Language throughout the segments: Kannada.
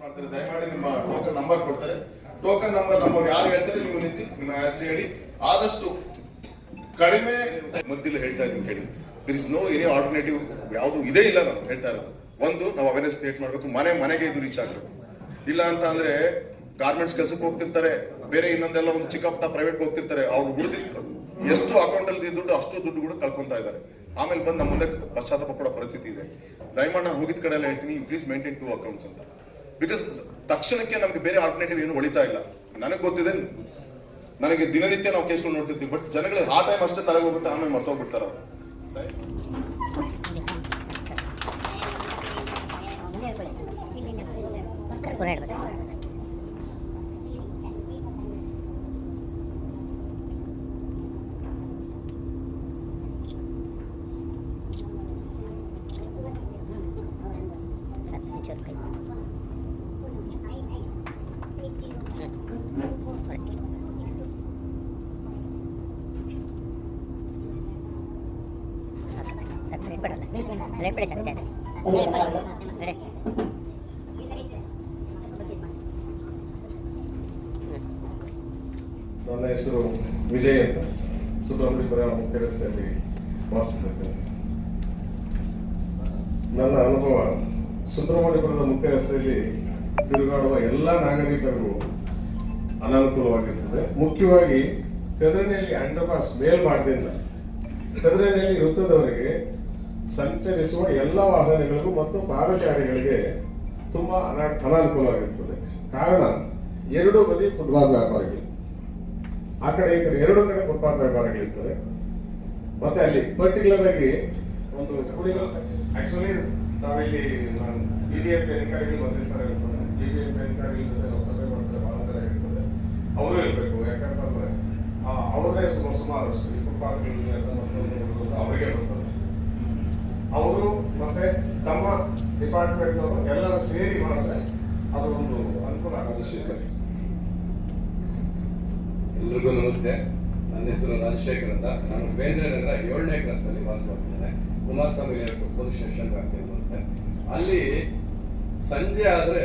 ಮಾಡ್ತಾರೆ. ದಯಮಾಡಿ ನಿಮ್ಮ ಟೋಕನ್ ನಂಬರ್ ಕೊಡ್ತಾರೆ. ಟೋಕನ್ ನಂಬರ್ ನಮ್ಮವ್ರು ಯಾರು ಹೇಳ್ತಾರೆ ನೀವು ನಿಂತು ನಿಮ್ಮ ಹೆಸರು ಹೇಳಿ. ಆದಷ್ಟು ಕಡಿಮೆ ಮದ್ದಿಲ್ಲ ಹೇಳ್ತಾ ಇದ್ದೀನಿ ಕೇಳಿ. There is no any alternative ಯಾವುದು ಇದೇ ಇಲ್ಲ ನಾನು ಹೇಳ್ತಾ ಇರೋದು. ಒಂದು, ನಾವು ಅವೇರ್ನೆಸ್ ಕ್ರಿಯೇಟ್ ಮಾಡಬೇಕು. ಮನೆ, ಮನೆಗೆ ಇದು ರೀಚ್ ಆಗಬೇಕು. ಇಲ್ಲ ಅಂತ ಅಂದ್ರೆ ಗಾರ್ಮೆಂಟ್ಸ್ ಕೆಲಸಕ್ಕೆ ಹೋಗ್ತಿರ್ತಾರೆ. ಬೇರೆ ಇನ್ನೊಂದೆಲ್ಲ ಒಂದು ಚಿಕ್ಕ ಪುಟ್ಟ ಪ್ರೈವೇಟ್ ಹೋಗ್ತಿರ್ತಾರೆ. ಅವ್ರು ಉಳಿದಿ ಎಷ್ಟು ಅಕೌಂಟ್ ಅಲ್ಲಿ ದುಡ್ಡು, ಅಷ್ಟು ದುಡ್ಡು ಕೂಡ ಕಳ್ಕೊತಾ ಇದ್ದಾರೆ. ಆಮೇಲೆ ಬಂದು ನಮ್ಮ ಮುಂದೆ ಪಶ್ಚಾತ್ತಾಪ ಪಡೋ ಪರಿಸ್ಥಿತಿ ಇದೆ. ದಯಮಾಡಿ ನಾನು ಹೋಗಿದ ಕಡೆ ಎಲ್ಲ ಹೇಳ್ತೀನಿ ಪ್ಲೀಸ್ ಮೇಂಟೈನ್ ಟು ಅಕೌಂಟ್ಸ್ ಅಂತ. ಬಿಕಾಸ್ ತಕ್ಷಣಕ್ಕೆ ನಮಗೆ ಬೇರೆ ಆಲ್ಟರ್ನೇಟಿವ್ ಏನು ಒಳಿತಾ ಇಲ್ಲ. ನನಗೆ ಗೊತ್ತಿದೆ. ನನಗೆ ದಿನನಿತ್ಯ ನಾವು ಕೇಸ್ಕೊಂಡು ನೋಡ್ತಿರ್ತೀವಿ. ಬಟ್ ಜನಗಳಿಗೆ ಆ ಟೈಮ್ ಅಷ್ಟೇ ತಲೆಗೆ ಹೋಗುತ್ತೆ, ಆಮೇಲೆ ಮರ್ತೋಗ್ಬಿಡ್ತಾರ ದಯ- ಕರ್ಪೂರ ಇಡ್ಬೇಕು ಸರ್ ಒಂಚೂರು ಕೈ ಹ್ಮ್. ಹೊರಡಿ. ಸರ್ ರೆಡ್ ಬಿಡಲ್ಲ ರೆಡ್ ಬಿಡಿ ಸರ್ ಬಿಡಿ ನನ್ನ ಹೆಸರು ವಿಜಯ್ ಅಂತ. ಸುಬ್ರಹ್ಮಣ್ಯಪುರ ಮುಖ್ಯ ರಸ್ತೆಯಲ್ಲಿ ವಾಸಿಸುತ್ತೇನೆ ನನ್ನ ಅನುಭವ, ಸುಬ್ರಹ್ಮಣ್ಯಪುರದ ಮುಖ್ಯ ರಸ್ತೆಯಲ್ಲಿ ತಿರುಗಾಡುವ ಎಲ್ಲ ನಾಗರಿಕರಿಗೂ ಅನಾನುಕೂಲವಾಗಿರ್ತದೆ ಮುಖ್ಯವಾಗಿ ಕದರಿನಲ್ಲಿ ಅಂಡರ್ಪಾಸ್ ಮೇಲ್ಭಾಗದಿಂದ ಕದರಿನಲ್ಲಿ ವೃತ್ತದವರೆಗೆ ಸಂಚರಿಸುವ ಎಲ್ಲ ವಾಹನಗಳಿಗೂ ಮತ್ತು ಪಾದಚಾರಿಗಳಿಗೆ ತುಂಬಾ ಅನಾ- ಅನಾನುಕೂಲವಾಗಿರ್ತದೆ. ಕಾರಣ ಎರಡು ಬದಿ ಫುಟ್ಪಾತ್ ವ್ಯಾಪಾರಿಗಳು. ಆ ಕಡೆ ಈ ಕಡೆ ಎರಡು ಕಡೆ ಫುಟ್ಪಾತ್ ವ್ಯಾಪಾರಿಗಳಿರ್ತವೆ. ಮತ್ತೆ ಅಲ್ಲಿ ಪರ್ಟಿಕ್ಯುಲರ್ ಆಗಿ ಒಂದು ಆಕ್ಚುಲಿ ನಾವಿಲ್ಲಿ ಬಿ ಡಿ ಎಫ್ ಅಧಿಕಾರಿಗಳು ಬಂದಿರ್ತಾರೆ ಬಿ ಡಿ ಎಫ್ ಅಧಿಕಾರಿಗಳ ಜೊತೆ ನಾವು ಸಭೆ ಮಾಡ್ತಾರೆ ಬಹಳ ಚೆನ್ನಾಗಿರ್ತದೆ ಅವರು ಇರಬೇಕು. ಯಾಕಂತಂದ್ರೆ ಆ, ಅವ್ರದೇ ಸುಮಾರು ಸುಮಾರಷ್ಟು ಈ ಫುಟ್ಪಾತ್ಗಳ ವಿನ್ಯಾಸ ಮತ್ತೊಂದು ಮತ್ತೊಂದು ಅವರಿಗೆ ಬರ್ತದೆ ಅವರು ಮತ್ತೆ ತಮ್ಮ ಡಿಪಾರ್ಟ್ಮೆಂಟ್ ಎಲ್ಲರೂ ಸೇರಿ ಮಾಡಿದ್ರೆ ಅದು ಒಂದು ಅನುಕೂಲ ಆಗೋದು ಎಲ್ರಿಗೂ ನಮಸ್ತೆ. ನನ್ನ ಹೆಸರು ರಾಜಶೇಖರ್ ಅಂತ. ನಾನು ಬೇಂದ್ರೆ ನಗರ ಏಳನೇ ಕ್ಲಾಸಲ್ಲಿ ವಾಸ ಮಾಡ್ತಿದ್ದೇನೆ. ಕುಮಾರಸ್ವಾಮಿ ಪೊಲೀಸ್ ಸ್ಟೇಷನ್ ಬರುತ್ತೆ ಅಲ್ಲಿ ಸಂಜೆ ಆದ್ರೆ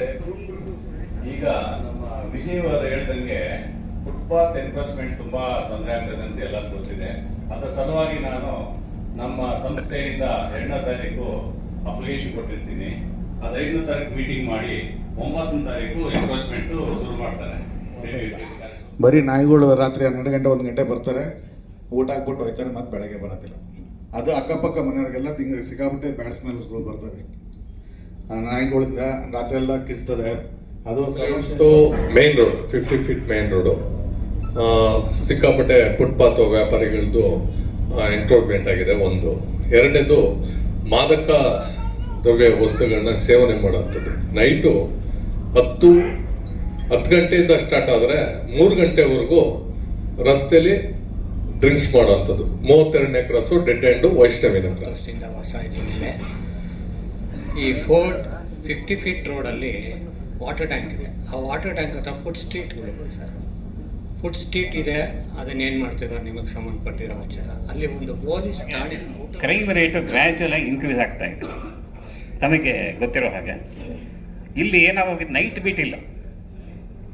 ಈಗ ನಮ್ಮ ವಿಜಯವಾದ ಹೇಳ್ದಂಗೆ ಫುಟ್ಪಾತ್ ಎನ್ಕ್ರೋಚ್ಮೆಂಟ್ ತುಂಬಾ ತೊಂದರೆ ಆಗ್ತದೆ ಅಂತ ಎಲ್ಲ ಗೊತ್ತಿದೆ. ಅದರ ಸಲುವಾಗಿ ನಾನು ನಮ್ಮ ಸಂಸ್ಥೆಯಿಂದ ಎರಡನೇ ತಾರೀಕು ಅಪ್ಲಿಕೇಶನ್ ಕೊಟ್ಟಿರ್ತೀನಿ. ಅದು ಐದನೇ ತಾರೀಕು ಮೀಟಿಂಗ್ ಮಾಡಿ ಒಂಬತ್ತನೇ ತಾರೀಕು ಎನ್ಕ್ರೋಚ್ಮೆಂಟ್ ಶುರು ಮಾಡ್ತಾರೆ. ಬರೀ ನಾಯಿಗಳು ರಾತ್ರಿ ಹನ್ನೆರಡು ಗಂಟೆ ಒಂದು ಗಂಟೆ ಬರ್ತಾರೆ. ಊಟ ಹಾಕ್ಬಿಟ್ಟು ಹೋಯ್ತಾರೆ ಮತ್ತೆ ಬೆಳಗ್ಗೆ ಬರೋದಿಲ್ಲ. ಅದು ಅಕ್ಕಪಕ್ಕ ಮನೆಯವ್ರಿಗೆಲ್ಲ ತಿಂಗ ಸಿಕ್ಕಾಬಿಟ್ಟೆ ಬ್ಯಾಡ್ ಸ್ಮೆಲ್ಸ್ಗಳು ಬರ್ತವೆ ಆ ನಾಯಿಗಳಿಂದ ರಾತ್ರಿ ಎಲ್ಲ ಕಿಸ್ತದೆ. ಅದು two main road fifty feet main road ಸಿಕ್ಕಾಪಟ್ಟೆ ಫುಟ್ಪಾತ್ ವ್ಯಾಪಾರಿಗಳದ್ದು ಎಂಕ್ರೋಚ್ಮೆಂಟ್ ಆಗಿದೆ ಒಂದು. ಎರಡನೇದು ಮಾದಕ ದ್ರವ್ಯ ವಸ್ತುಗಳನ್ನ ಸೇವನೆ ಮಾಡುವಂಥದ್ದು. ನೈಟು ಹತ್ತು ಹತ್ತು ಗಂಟೆಯಿಂದ ಸ್ಟಾರ್ಟ್ ಆದರೆ ಮೂರು ಗಂಟೆವರೆಗೂ ರಸ್ತೆಯಲ್ಲಿ ಡ್ರಿಂಕ್ಸ್ ಮಾಡುವಂಥದ್ದು. ಮೂವತ್ತೆರಡನೇ ಕ್ರಾಸು ಡೆಡ್ ಆ್ಯಂಡು ವೈಷ್ಣವಿನ ಕ್ರಾಸಿಂದ ವಾಸ ಇದ್ದೀನಿ ಈ ಫೋರ್ಟ್ ಫಿಫ್ಟಿ ಫೀಟ್ ರೋಡಲ್ಲಿ ವಾಟರ್ ಟ್ಯಾಂಕ್ ಇದೆ. ಆ ವಾಟರ್ ಟ್ಯಾಂಕ್ ಹತ್ರ ಫುಡ್ ಸ್ಟ್ರೀಟ್ಗಳಿದೆ ಸರ್. ಫುಡ್ ಸ್ಟ್ರೀಟ್ ಇದೆ ಅದನ್ನೇನು ಮಾಡ್ತಿರೋ ನಿಮಗೆ ಸಂಬಂಧಪಟ್ಟಿರೋ ವಿಚಾರ. ಅಲ್ಲಿ ಒಂದು ಪೊಲೀಸ್ ಠಾಣೆ ಕ್ರೈಮ್ ರೇಟ್ ಗ್ರ್ಯಾಜುವಲ್ ಆಗಿ ಇನ್ಕ್ರೀಸ್ ಆಗ್ತಾ ಇದೆ. ತಮಗೆ ಗೊತ್ತಿರೋ ಹಾಗೆ. ಇಲ್ಲಿ ಏನಾಗೋಗಿದೆ ನೈಟ್ ಬೀಟ್ ಇಲ್ಲ.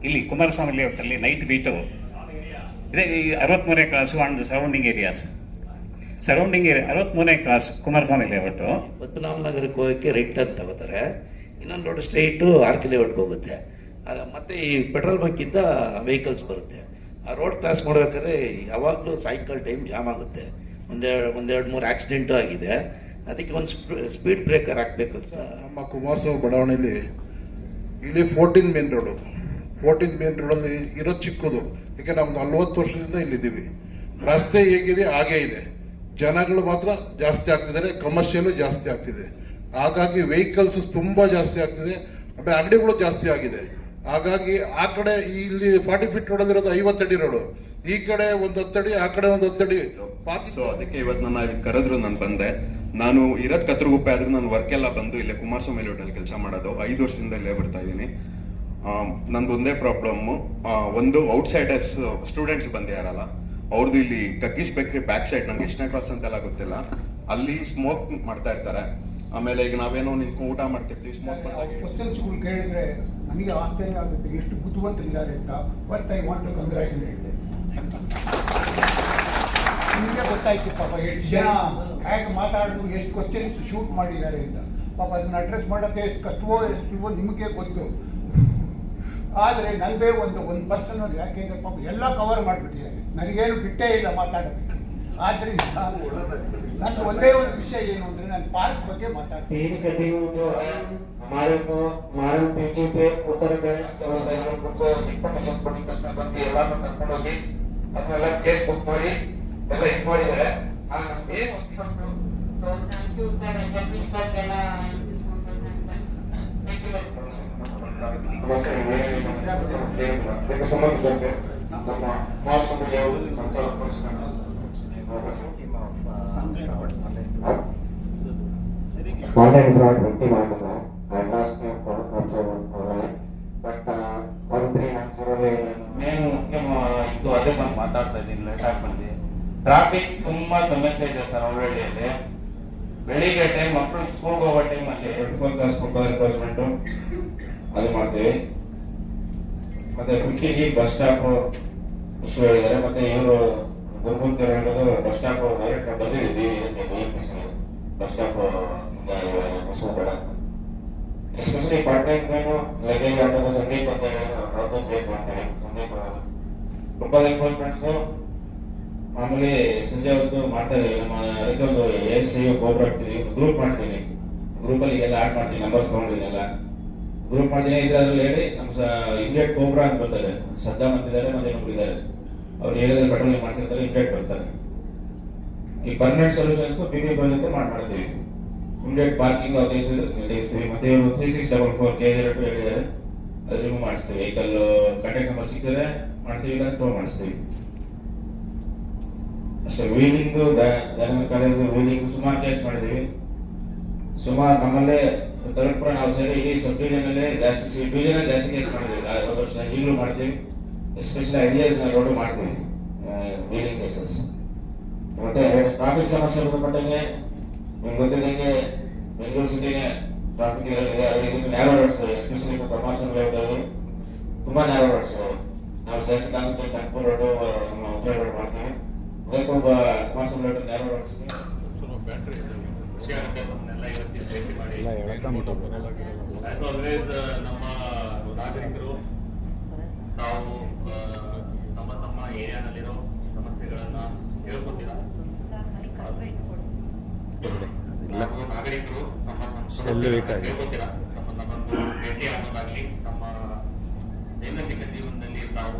ಇಲ್ಲಿ ಕುಮಾರಸ್ವಾಮಿ ಲೇಔಟಲ್ಲಿ ನೈಟ್ ಬೀಟು ಇದೇ ಈ ಅರವತ್ತ್ಮೂರನೇ class and surrounding areas surrounding area ಅರವತ್ತ್ಮೂರನೇ class Kumaraswamy layout ಪದ್ಮನಾಭ ನಗರಕ್ಕೆ ಹೋಗೋಕ್ಕೆ ರೈಟ್ ಅಂತ ತಗೋತಾರೆ. ಇನ್ನೊಂದು ರೋಡ್ ಸ್ಟ್ರೈಟು ಆರ್ಕ್ ಲೇಔಟ್ಗೆ ಹೋಗುತ್ತೆ. ಮತ್ತು ಮತ್ತೆ ಈ ಪೆಟ್ರೋಲ್ ಬಂಕಿಂದ ವೆಹಿಕಲ್ಸ್ ಬರುತ್ತೆ. ಆ ರೋಡ್ ಕ್ರಾಸ್ ಮಾಡ್ಬೇಕಾದ್ರೆ ಯಾವಾಗಲೂ ಸಾಯಂಕಾಲ ಟೈಮ್ ಜಾಮ್ ಆಗುತ್ತೆ. ಒಂದೆರಡು ಒಂದೆರಡು, ಮೂರು ಆಕ್ಸಿಡೆಂಟು ಆಗಿದೆ. ಅದಕ್ಕೆ ಒಂದು ಸ್ಪೀಡ್ ಬ್ರೇಕರ್ ಹಾಕ್ಬೇಕಂತ ನಮ್ಮ ಕುಮಾರಸ್ವಾಮಿ ಬಡಾವಣೆಯಲ್ಲಿ ಇಲ್ಲಿ fourteen main road fourteen main ರೋಡಲ್ಲಿ ಇರೋದು ಚಿಕ್ಕದು. ಯಾಕೆ ನಮ್ದು ನಲ್ವತ್ತು ವರ್ಷದಿಂದ ಇಲ್ಲಿದ್ದೀವಿ. ರಸ್ತೆ ಹೇಗಿದೆ, ಹಾಗೇ ಇದೆ. ಜನಗಳು ಮಾತ್ರ ಜಾಸ್ತಿ ಆಗ್ತಿದ್ದಾರೆ ಕಮರ್ಷಿಯಲು ಜಾಸ್ತಿ ಆಗ್ತಿದೆ. ಹಾಗಾಗಿ ವೆಹಿಕಲ್ಸ್ ತುಂಬ ಜಾಸ್ತಿ ಆಗ್ತಿದೆ. ಆಮೇಲೆ ಅಂಗಡಿಗಳು ಜಾಸ್ತಿ ಆಗಿದೆ. ಹಾಗಾಗಿ ಆ ಕಡೆ ಇಲ್ಲಿ ಫಾರ್ಟಿ ಫೀಟ್ ರೋಡಲ್ಲಿರೋದು ಐವತ್ತಡಿ ರೋಡು. ಈ ಕಡೆ ಒಂದು ಹತ್ತಡಿ ಆ ಕಡೆ ಒಂದು ಹತ್ತಡಿ. ಸೊ ಅದಕ್ಕೆ ಇವತ್ತು ನನ್ನ ಇಲ್ಲಿ ಕರೆದ್ರು ನಾನು ಬಂದೆ. ನಾನು ಇರೋದ್ ಕತ್ರಗುಪ್ಪೆ ಆದ್ರೂ ನಾನು ವರ್ಕ್ ಎಲ್ಲ ಬಂದು ಇಲ್ಲೇ ಕುಮಾರಸ್ವಾಮಿ ಹೋಟೆಲ್ ಕೆಲಸ ಮಾಡೋದು. ಐದು ವರ್ಷದಿಂದ ಇಲ್ಲೇ ಬರ್ತಾ ಇದ್ದೀನಿ. ನಂದು ಒಂದೇ ಪ್ರಾಬ್ಲಮ್ ಒಂದು ಔಟ್ಸೈಡರ್ಸ್ ಸ್ಟೂಡೆಂಟ್ಸ್ ಬಂದಿಯಾರಲ್ಲ ಅವ್ರದ್ದು ಇಲ್ಲಿ ಕಗ್ಗಿಸ್ ಬೇಕ್ರಿ ಬ್ಯಾಕ್ ಸೈಡ್ ನಂಗೆ ಕೃಷ್ಣ ಕ್ರಾಸ್ ಅಂತೆಲ್ಲ ಗೊತ್ತಿಲ್ಲ. ಅಲ್ಲಿ ಸ್ಮೋಕ್ ಮಾಡ್ತಾ ಇರ್ತಾರೆ. ಆಮೇಲೆ ಈಗ ನಾವೇನೋ ನಿಂತ್ಕೊಂಡು ಊಟ ಮಾಡ್ತಿರ್ತೀವಿ ಸ್ಮೋಕ್ ಕೇಳಿದ್ರೆ ನನಗೆ ಆಶ್ಚರ್ಯ ಆಗುತ್ತೆ ಎಷ್ಟು ಬುದ್ಧಿವಂತರಿದ್ದಾರೆ ಅಂತ. But I want to congratulate ನಿಮಗೆ ಗೊತ್ತಾಯ್ತು ಪಾಪ ಎಷ್ಟು ಜನ ಹೇಗೆ ಮಾತಾಡಿದ್ರು ಎಷ್ಟು ಕ್ವಶನ್ಸ್ ಶೂಟ್ ಮಾಡಿದ್ದಾರೆ ಅಂತ. ಪಾಪ ಅದನ್ನ ಅಡ್ರೆಸ್ ಮಾಡೋಕ್ಕೆ ಎಷ್ಟು ಕಷ್ಟವೋ ಎಷ್ಟಿವೋ ನಿಮಗೆ ಗೊತ್ತು. ಆದರೆ ನನಗೆ ಒಂದು ಒಂದು ಪರ್ಸನ್ ಯಾಕೆಂದ್ರೆ ಪಾಪ ಎಲ್ಲ ಕವರ್ ಮಾಡಿಬಿಟ್ಟಿದ್ದಾರೆ. ನನಗೇನು ಬಿಟ್ಟೇ ಇಲ್ಲ ಮಾತಾಡೋದಕ್ಕೆ. ಆದ್ದರಿಂದ ನನ್ನ ಒಂದೇ ಒಂದು ವಿಷಯ ಏನು ಅಂದರೆ ನಾನು ಪಾರ್ಕ್ ಬಗ್ಗೆ ಮಾತಾಡ್ತೀನಿ तीन गड्डियों जो है हमारे को हमारे पीछे पे उतर गए तो ಡ್ರೈವರ್ ಇನ್ಫಾರ್ಮೇಶನ್ ಕೊಡಿ ಪ್ರಶ್ನೆ ಬಂದು ಎಲ್ಲಾನು ಕರ್ಕೊಂಡು ಹೋಗಿ ಅದನ್ನೆಲ್ಲ ಕೇಸ್ ಬುಕ್ ಮಾಡಿ ಎಲ್ಲ ಇದು ಮಾಡಿದ್ದಾರೆ ಆ, ಏನು ಒಂದು so thank you sir ಜಗದೀಶ್ವರ್ಗೆಲ್ಲ thank you ಸಮಸ್ಯೆ ಏನೇನಿದೆ ಅಂತ ಹೇಳಿಲ್ಲ. ಇದಕ್ಕೆ ಸಂಬಂಧಿಸಿದಂತೆ ನಮ್ಮ ಮಹಾಸಭೆಯ ಸಂಚಾಲಕ Modern brought Vicky Mandala and last name product also online. But uh, one three main ಮುಖ್ಯ ಇದು ಅದೇ ಬಂದು ಮಾತಾಡ್ತಾ ಇದ್ದೀನಿ ಲೇಟ್ ಆಗಿ ಟ್ರಾಫಿಕ್ ತುಂಬಾ ಸಮಸ್ಯೆ ಇದೆ ಸರ್ ಹೊರಳ್ಳಿಯಲ್ಲಿ ಬೆಳಿಗ್ಗೆ ಟೈಮ್ ಮಕ್ಕಳು ಸ್ಕೂಲ್ಗೆ ಹೋಗೋ ಟೈಮಲ್ಲಿ ಹೆಡ್ಫೋನ್ ತರಿಸ್ಕೊಂಡು ರಿಕ್ವೈರ್ಮೆಂಟು ಅದು ಮಾಡ್ತೀವಿ. ಮತ್ತೆ ಫಿಫ್ಟಿಗೆ ಬಸ್ ಸ್ಟಾಪ್ ಇಶ್ಯೂ ಹೇಳಿದ್ದಾರೆ. ಮತ್ತೆ ಇವರು ಗುರುಮುಂತ ಹೇಳೋದು ಬಸ್ ಸ್ಟಾಪ್ ಡೈರೆಕ್ಟ್ ಬಂದಿದ್ದೀವಿ bus stop bus especially part time main luggage ಆಟೋದ Sandeep ಅಂತ ಅವ್ರದ್ದು ಬ್ರೇಕ್ ಮಾಡ್ತಾರೆ. ಸಂದೀಪ್ ಫುಟ್ಬಾಲ್ ಎನ್ಫೋರ್ಸ್ಮೆಂಟ್ಸು ಮಾಮೂಲಿ ಸಂಜೆ ಹೊತ್ತು ಮಾಡ್ತಾರೆ ನಮ್ಮ ಅದಕ್ಕೆ ಒಂದು ಎಸ್ ಸಿ ಹಾಕ್ತೀವಿ ಗ್ರೂಪ್ ಮಾಡ್ತೀನಿ ಗ್ರೂಪಲ್ಲಿ ಎಲ್ಲ ಆಡ್ ಮಾಡ್ತೀನಿ ನಂಬರ್ಸ್ ತೊಗೊಂಡಿದ್ದೀನೆಲ್ಲ ಗ್ರೂಪ್ ಮಾಡ್ತೀನಿ ಇದ್ರೆ ಅದ್ರಲ್ಲಿ ಹೇಳಿ, ನಮ್ಮ ಸ ಕೋಬ್ರಾ ಅಂತ ಬರ್ತಾರೆ ಸದ್ದಾಮ್ ಮತ್ತೆ ಇನ್ನೊಬ್ರು ಇದ್ದಾರೆ ಅವ್ರು ಹೇಳಿದ್ರೆ ಪೆಟ್ರೋಲಿಂಗ್ ಮಾಡ್ತಿರ್ತಾರೆ ಇಂಡಿಯಟ್ ಬರ್ತಾರೆ ಈ ಪರ್ಮನೆಂಟ್ ಸೊಲ್ಯೂಷನ್ಸ್ ಪಿ ಪಿ ಬಂದಂತೆ ಮಾಡಿ, ಮಾಡ್ತೀವಿ. ಇಂಡಿಯಟ್ ಪಾರ್ಕಿಂಗ್ ತೆಗಿಸ್ತೀವಿ ಮತ್ತೆ ಇವರು three six double four K G two ಹೇಳಿದ್ದಾರೆ. ಅದು ರಿಮೂವ್ ಮಾಡಿಸ್ತೀವಿ. ವೆಹಿಕಲ್ ಕಾಂಟ್ಯಾಕ್ಟ್ ನಂಬರ್ ಸಿಕ್ಕಿದ್ರೆ ಮಾಡ್ತೀವಿ ಇಲ್ಲ ಟೋ ಮಾಡಿಸ್ತೀವಿ. ಅಷ್ಟೇ ವೀಲಿಂಗ್ ಕಾಲೇಜ್ ವೀಲಿಂಗ್ ಸುಮಾರು ಕೇಸ್ ಮಾಡಿದ್ದೀವಿ. ಸುಮಾರು ನಮ್ಮಲ್ಲೇ ತಲುಪುರ ನಾವು ಸೇರಿ, ಇಡೀ ಸಬ್ ಡಿವಿಷನ್ ಜಾಸ್ತಿ ಡಿವಿಷನ್ ಜಾಸ್ತಿ ಕೇಸ್ ಮಾಡಿದ್ದೀವಿ. ಹೋದ ವರ್ಷ ಈಗಲೂ ಮಾಡ್ತೀವಿ. ಎಸ್ಪೆಷಲಿ ಐಡಿಯಾಸ್ ರೋಡು ಮಾಡ್ತೀವಿ ವೀಲಿಂಗ್ ಕೇಸಸ್ ಮತ್ತೆ ಟ್ರಾಫಿಕ್ ಸಮಸ್ಯೆ ಸಂಬಂಧಪಟ್ಟಂಗೆ ನಿಮ್ಗೆ ಗೊತ್ತಿದ್ದಂಗೆ ಬೆಂಗಳೂರು ಸಿಟಿಗೆ traffic narrow roads especially commercial ಲೇಔಟಲ್ಲಿ ತುಂಬ ನ್ಯಾರೋ ರೋಡ್ಸ್ ನಾವು ಕಾನ್ಸಂಟ್ರೇಟ್ ಕನ್ಪುರ್ ರೋಡು ನಮ್ಮ ಉತ್ತರ ರೋಡ್ ಮಾಡ್ತೀವಿ. ಅದಕ್ಕೆ ಒಬ್ಬ commercial layout narrow roads uh, ನಮ್ಮ ನಾಗರಿಕರು ತಾವು ನಾಗರಿಕರು ತಮ್ಮನ್ನ ಬಂದು ಭೇಟಿ ಆಗೋದಾಗ್ಲಿ ತಮ್ಮ ದೈನಂದಿನ ಜೀವನದಲ್ಲಿ ತಾವು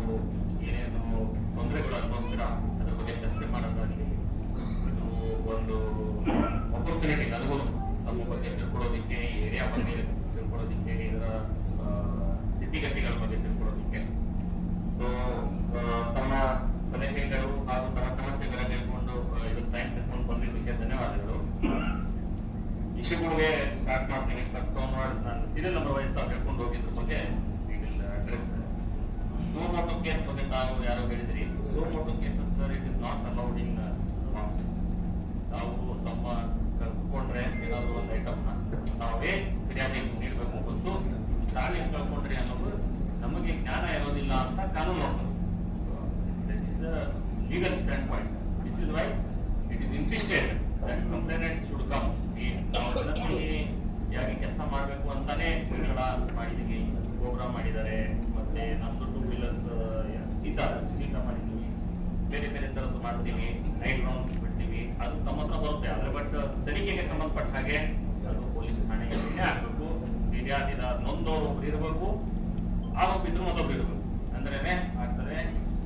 ಏನೇನು ತೊಂದರೆಗಳು ಅನುಭವಿಸ್ತೀರಾ ಅದ್ರ ಬಗ್ಗೆ ಚರ್ಚೆ ಮಾಡೋದಾಗ್ಲಿ ಇದು ಒಂದು ಅಪರ್ಚುನಿಟಿ ನನಗೂ ನಮ್ಮ ಬಗ್ಗೆ ತಿಳ್ಕೊಳ್ಳೋದಿಕ್ಕೆ ಈ ಏರಿಯಾ ಬಗ್ಗೆ ತಿಳ್ಕೊಳ್ಳೋದಿಕ್ಕೆ ಇದರ ಆ, ಸ್ಥಿತಿಗತಿಗಳ ಬಗ್ಗೆ ತಿಳ್ಕೊಳ್ಳೋದಿಕ್ಕೆ ಸೊ ತಮ್ಮ ಸಲಹೆಗಳು ಹಾಗೂ ತಮ್ಮ ಸಮಸ್ಯೆಗಳನ್ನ ಹೇಳ್ಕೊಂಡು ಆ, ಇದನ್ನ ಟೈಮ್ ತೆಗೆದುಕೊಂಡು ಬಂದಿದ್ದಕ್ಕೆ ಧನ್ಯವಾದಗಳು ವಿಷಯಗಳಿಗೆ ಸ್ಟಾರ್ಟ್ ಮಾಡ್ತೀನಿ ಫಸ್ಟ್ ನಾನು ಸೀರಿಯಲ್ ನಂಬರ್ ವೈಸ್ ತಾವು ಹೇಳ್ಕೊಂಡು ಹೋಗಿದ್ರ ಬಗ್ಗೆ ಅಡ್ರೆಸ್ ಸೋಮೋಟೋ ಕೇಸ್ ಬಗ್ಗೆ ತಾವು ಯಾರೋ ಹೇಳಿದ್ರಿ suo motu cases sir it is not allowed in ತಾವು ತಮ್ಮ ಕಲ್ತ್ಕೊಂಡ್ರೆ ಏನಾದ್ರು ಒಂದು ಐಟಮ್ನ ನಾವೇ ಫಿರ್ಯಾದಿ ನೀಡಬೇಕು ಹೊತ್ತು ತಾನೇ ಕಳ್ಕೊಂಡ್ರಿ ಅನ್ನೋದು ನಮಗೆ ಜ್ಞಾನ ಇರೋದಿಲ್ಲ ಅಂತ ಕಾನೂನು legal stand point which is right it is insisted that complainant should come ನಾವು ಜನತೆಗೆ ಯಾಕೆ ಕೆಲಸ ಮಾಡಬೇಕು ಅಂತಾನೆ ಮುಚ್ಚಳ ಮಾಡಿದೀವಿ ಪ್ರೋಗ್ರಾಮ್ ಮಾಡಿದ್ದಾರೆ ಮತ್ತೆ ನಮ್ದು ಟೂ ವೀಲರ್ಸ್ ಚೀತಾ ಚೀತಾ ಮಾಡಿದೀವಿ ಬೇರೆ ಬೇರೆ ತರದ್ದು ಮಾಡ್ತೀವಿ ನೈಟ್ ರೌಂಡ್ ಬಿಡ್ತೀವಿ ಅದು ತಮ್ಮ ಹತ್ರ ಬರುತ್ತೆ ಆದ್ರೆ ಬಟ್ ತನಿಖೆಗೆ ಸಂಬಂಧಪಟ್ಟ ಹಾಗೆ ಅದು ಪೊಲೀಸ್ ಠಾಣೆಗೆ ಆಗ್ಬೇಕು ಫಿರ್ಯಾದಿದ ನೊಂದವರು ಒಬ್ರು ಇರಬೇಕು ಆರೋಪಿದ್ರು ಮತ್ತೊಬ್ರು ಇರಬೇಕು. ಅಂದ್ರೆ ಆಗ್ತದೆ.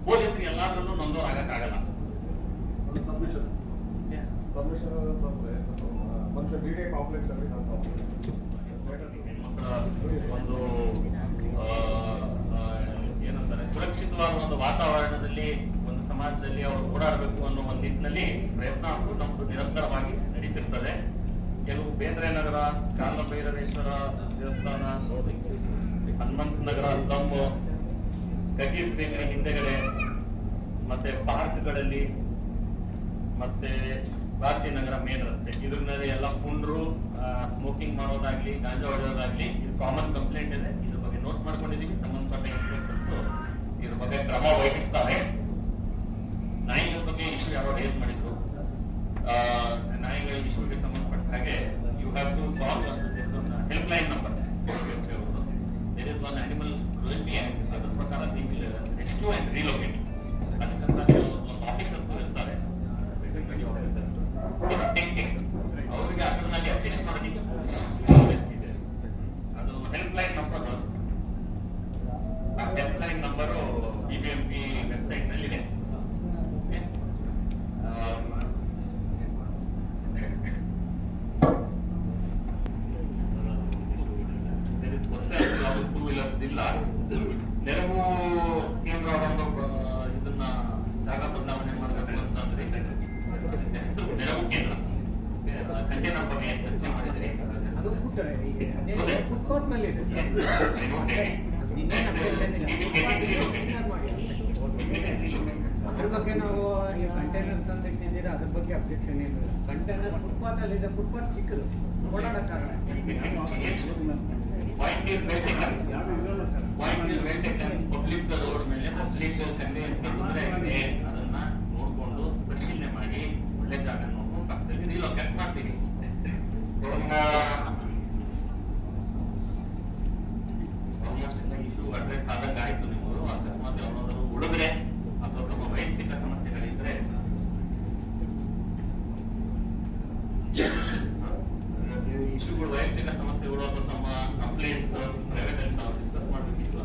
ಪೊಲೀಸರಿಗೆ ಎಲ್ಲಾದ್ರಲ್ಲೂ ನೊಂದವ್ರು ಆಗಕ್ಕಾಗಲ್ಲ ಸಬ್ಮಿಷನ್ ಸಬ್ಮಿಷನ್ ಬಂದ್ರೆ ಒಂದು ಡಿ ಕಾಂಪ್ಲೆಕ್ಸ್ ಅಲ್ಲಿ ಒಂದು ಏನಂತಾರೆ ಸುರಕ್ಷಿತವಾದ ಒಂದು ವಾತಾವರಣದಲ್ಲಿ ಒಂದು ಸಮಾಜದಲ್ಲಿ ಅವರು ಓಡಾಡಬೇಕು ಅನ್ನೋ ಒಂದು ನಿಟ್ಟಿನಲ್ಲಿ ಪ್ರಯತ್ನ ಅಂತೂ ನಮ್ದು ನಿರಂತರವಾಗಿ ನಡೀತಿರ್ತದೆ ಕೆಲವು ಬೇಂದ್ರೆ ನಗರ ಕಾಲಭೈರವೇಶ್ವರ ದೇವಸ್ಥಾನ, ಹನುಮಂತ ನಗರ ಸ್ತಂಭ ಕಗೀಸ್ ಬೇಕರಿ ಹಿಂದೆಗಡೆ, ಮತ್ತೆ ಪಾರ್ಕ್ಗಳಲ್ಲಿ, ಮತ್ತೆ ಭಾರತೀಯ ನಗರ ಮೇನ್ ರಸ್ತೆ. ಇದ್ರಲ್ಲಿ ಎಲ್ಲ ಪುಂಡ್ರು ಸ್ಮೋಕಿಂಗ್ ಮಾಡೋದಾಗ್ಲಿ, ಗಾಂಜಾ ಹೊಡೆಯೋದಾಗ್ಲಿ, ಇದು ಕಾಮನ್ ಕಂಪ್ಲೇಂಟ್ ಇದೆ. ಇದ್ರ ಬಗ್ಗೆ ನೋಟ್ ಮಾಡ್ಕೊಂಡಿದ್ದೀವಿ ಸಂಬಂಧಪಟ್ಟ ಇನ್ಸ್ಪೆಕ್ಟರ್ಸ್ ಇದ್ರ ಬಗ್ಗೆ ಕ್ರಮ ವಹಿಸ್ತಾರೆ. ನಾಯಿಗಳ ಬಗ್ಗೆ ಇಶ್ಯೂ ಯಾರೋ ರೇಸ್ ಮಾಡಿದ್ರು ಅದ್ರ ಬಗ್ಗೆ ನಾವು ಈ ಕಂಟೈನರ್ ತಂದಿಟ್ಟಿದ್ದೀರಾ ಅದ್ರ ಬಗ್ಗೆ ಅಬ್ಜೆಕ್ಷನ್ ಏನಿಲ್ಲ. ಕಂಟೈನರ್ ಫುಟ್ಪಾತ್ ಅಲ್ಲಿ ಇದೆ ಫುಟ್ಪಾತ್ ಚಿಕ್ಕದು. ಓಡಾಡಕ್ ಕಾರಣ. Point is well taken point is well taken public road ಮೇಲೆ ಪಬ್ಲಿಕ್ ಕನ್ವೆನ್ಸ್ ತೊಂದರೆ ಇದೆ ಅದನ್ನ ನೋಡ್ಕೊಂಡು ಪರಿಶೀಲನೆ ಮಾಡಿ ಒಳ್ಳೆ ಜಾಗ ನೋಡ್ಕೊಂಡು ಪಕ್ಕದಲ್ಲಿ ರೀಲೊಕೇಟ್ ಮಾಡ್ತೀವಿ ಆಲ್ಮೋಸ್ಟ್ ಎಲ್ಲ ಇಶ್ಯೂ ಅಡ್ರೆಸ್ ಆದಂಗೆ ಆಯ್ತು ನಿಮ್ಮದು ಅಕಸ್ಮಾತ್ ಯಾವ್ದಾದ್ರು ಉಳಿದ್ರೆ ಅಥವಾ ತಮ್ಮ ವೈಯಕ್ತಿಕ ಸಮಸ್ಯೆಗಳಿದ್ರೆ ಇಶ್ಯೂಗಳು ವೈಯಕ್ತಿಕ ಸಮಸ್ಯೆಗಳು ಅಥವಾ ತಮ್ಮ ಕಂಪ್ಲೇಂಟ್ಸ್ ಪ್ರೈವೇಟ್ ಅಲ್ಲಿ ನಾವು ಡಿಸ್ಕಸ್ ಮಾಡಬೇಕಿತ್ತು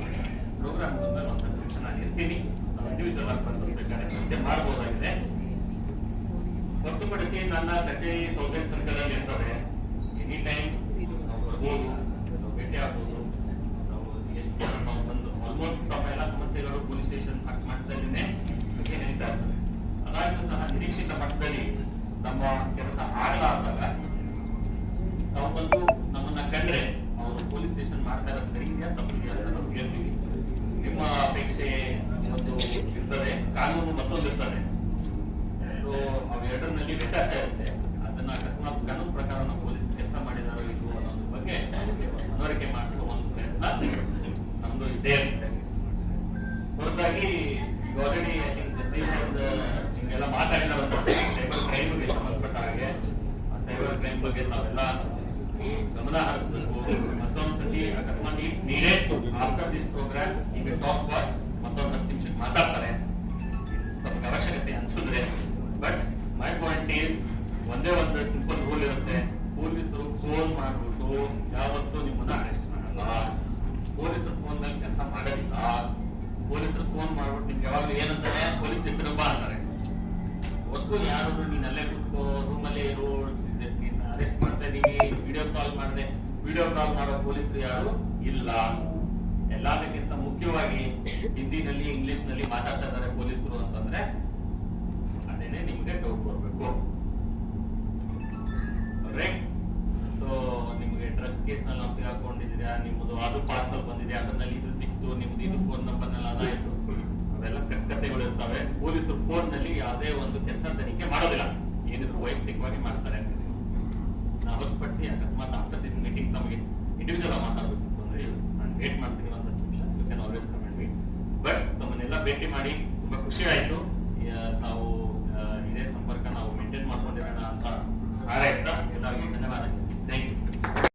ಪ್ರೋಗ್ರಾಮ್ ಬಂದಾಗ ಒಂದು ಇರ್ತೀನಿ ಇಂಡಿವಿಜುವಲ್ ಆಗಿ ಚರ್ಚೆ ಮಾಡಬಹುದಾಗಿದೆ ಹೊರತುಪಡಿಸಿ ನನ್ನ ಕಚೇರಿ ಸೌದೆ ಸಂಘದಲ್ಲಿ ಇರ್ತವೆ. ಎನಿ ಟೈಮ್ ಬರ್ಬೋದು. ಇರ್ತದೆ ಸೊ ಅವೆರಡರಲ್ಲಿ ವ್ಯತ್ಯಾಸ ಇರುತ್ತೆ ಅದನ್ನ ಅಕಸ್ಮಾತ್ ಕಾನೂನು ಪ್ರಕಾರ ಪೊಲೀಸ್ ಕೆಲಸ ಮಾಡಿದಾರೋ ಇಲ್ವೋ ಅನ್ನೋದ್ರ ಬಗ್ಗೆ ಮನವರಿಕೆ ಮಾಡುವ ಒಂದು ಪ್ರಯತ್ನ ನಮ್ದು ಇರುತ್ತೆ ಹೊರತಾಗಿ ಆಲ್ರೆಡಿ ಐ ಮಾತಾಡಿದ ಸೈಬರ್ ಸಂಬಂಧಪಟ್ಟ ಹಾಗೆ. ಸೈಬರ್ ಕ್ರೈಮ್ ಬಗ್ಗೆ ನಾವೆಲ್ಲ ಗಮನ ಹರಿಸಬೇಕು. ಮತ್ತೊಂದ್ಸತಿ ಅಕಸ್ಮಾತ್ ಈ ನೀರೇ ಆಫ್ಟರ್ ದಿಸ್ ಪ್ರೋಗ್ರಾಮ್ ಈಗ ಟಾಪ್ ಬಾಯ್ ಒತ್ತು ಯಾರು ನೀನ್ ಅಲ್ಲೇ ಕುತ್ಕೋ ರೂಮಲ್ಲೇ ಇರು ಅರೆಸ್ಟ್ ಮಾಡ್ತಾ ಇದೀವಿ ವಿಡಿಯೋ ಕಾಲ್ ಮಾಡಿದೆ. ವಿಡಿಯೋ ಕಾಲ್ ಮಾಡೋ ಪೊಲೀಸರು ಯಾರು ಇಲ್ಲ. ಎಲ್ಲದಕ್ಕಿಂತ ಮುಖ್ಯವಾಗಿ ಹಿಂದಿನಲ್ಲಿ ಇಂಗ್ಲಿಷ್ನಲ್ಲಿ ಮಾತಾಡ್ತಾ ಇದ್ದಾರೆ ಪೊಲೀಸರು ಅಂತಂದ್ರೆ ಅದೇನೆ ನಿಮ್ಗೆ ಡೌಟ್ ಬರ್ಬೇಕು. ಸೊ ನಿಮ್ಗೆ ಡ್ರಗ್ಸ್ ಕೇಸ್ನಲ್ಲಿ ನಾವು ಸಿಗಾಕೊಂಡಿದ್ದೀರಾ ನಿಮ್ಮದು ಅದು ಪಾರ್ಸಲ್ ಬಂದಿದೆ, ಅದ್ರಲ್ಲಿ ಇದು ಸಿಕ್ತು, ನಿಮ್ದು ಇದು ಫೋನ್ ನಂಬರ್ನಲ್ಲಿ ಅದಾಯ್ತು. ಅವೆಲ್ಲ ಕಥೆಗಳು ಇರ್ತವೆ. ಪೊಲೀಸರು ಫೋನ್ನಲ್ಲಿ ಯಾವುದೇ ಒಂದು questi qua rimarrebbero